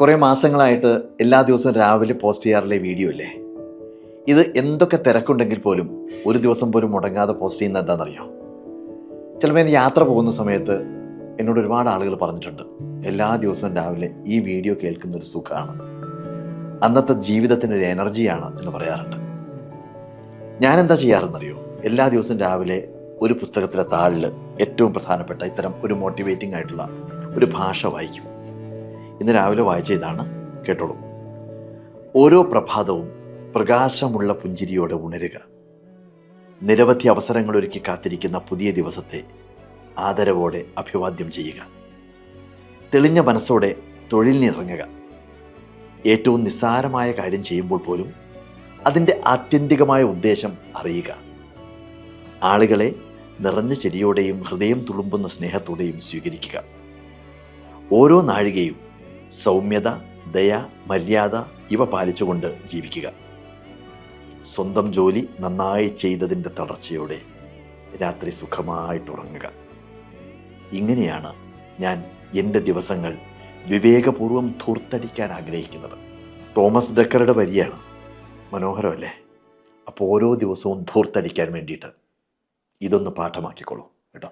കുറേ മാസങ്ങളായിട്ട് എല്ലാ ദിവസവും രാവിലെ പോസ്റ്റ് ചെയ്യാറുള്ള വീഡിയോ അല്ലേ ഇത് എന്തൊക്കെ തിരക്കുണ്ടെങ്കിൽ പോലും ഒരു ദിവസം പോലും മുടങ്ങാതെ പോസ്റ്റ് ചെയ്യുന്നത് എന്താണെന്നറിയോ? ചിലപ്പോൾ ഞാൻ യാത്ര പോകുന്ന സമയത്ത് എന്നോട് ഒരുപാട് ആളുകൾ പറഞ്ഞിട്ടുണ്ട് എല്ലാ ദിവസവും രാവിലെ ഈ വീഡിയോ കേൾക്കുന്ന ഒരു സുഖമാണ് അന്നത്തെ ജീവിതത്തിന്റെ ഒരു എനർജിയാണ് എന്ന് പറയാറുണ്ട്. ഞാൻ എന്താ ചെയ്യാറെന്നറിയോ? എല്ലാ ദിവസവും രാവിലെ ഒരു പുസ്തകത്തിലെ താളിൽ ഏറ്റവും പ്രധാനപ്പെട്ട ഇത്തരം ഒരു മോട്ടിവേറ്റിംഗ് ആയിട്ടുള്ള ഒരു ഭാഷ വായിക്കും. ഇന്ന് രാവിലെ വായിച്ച ഇതാണ് കേട്ടോളൂ. ഓരോ പ്രഭാതവും പ്രകാശമുള്ള പുഞ്ചിരിയോടെ ഉണരുക. നിരവധി അവസരങ്ങൾ ഒരുക്കി കാത്തിരിക്കുന്ന പുതിയ ദിവസത്തെ ആദരവോടെ അഭിവാദ്യം ചെയ്യുക. തെളിഞ്ഞ മനസ്സോടെ തൊഴിലിനിറങ്ങുക. ഏറ്റവും നിസ്സാരമായ കാര്യം ചെയ്യുമ്പോൾ പോലും അതിന്റെ ആത്യന്തികമായ ഉദ്ദേശം അറിയുക. ആളുകളെ നിറഞ്ഞ ചെരിയോടെയും ഹൃദയം തുളുമ്പുന്ന സ്നേഹത്തോടെയും സ്വീകരിക്കുക. ഓരോ നാഴികയും സൗമ്യത ദയ മര്യാദ ഇവ പാലിച്ചുകൊണ്ട് ജീവിക്കുക. സ്വന്തം ജോലി നന്നായി ചെയ്തതിന്റെ തളർച്ചയോടെ രാത്രി സുഖമായിട്ട് ഉറങ്ങുക ഇങ്ങനെയാണ് ഞാൻ എന്റെ ദിവസങ്ങൾ വിവേകപൂർവം ധൂർത്തടിക്കാൻ ആഗ്രഹിക്കുന്നത്. തോമസ് ഡക്കറുടെ വരിയാണ്. മനോഹരമല്ലേ? അപ്പോൾ ഓരോ ദിവസവും ധൂർത്തടിക്കാൻ വേണ്ടിയിട്ട് ഇതൊന്ന് പാഠമാക്കിക്കോളൂ കേട്ടോ.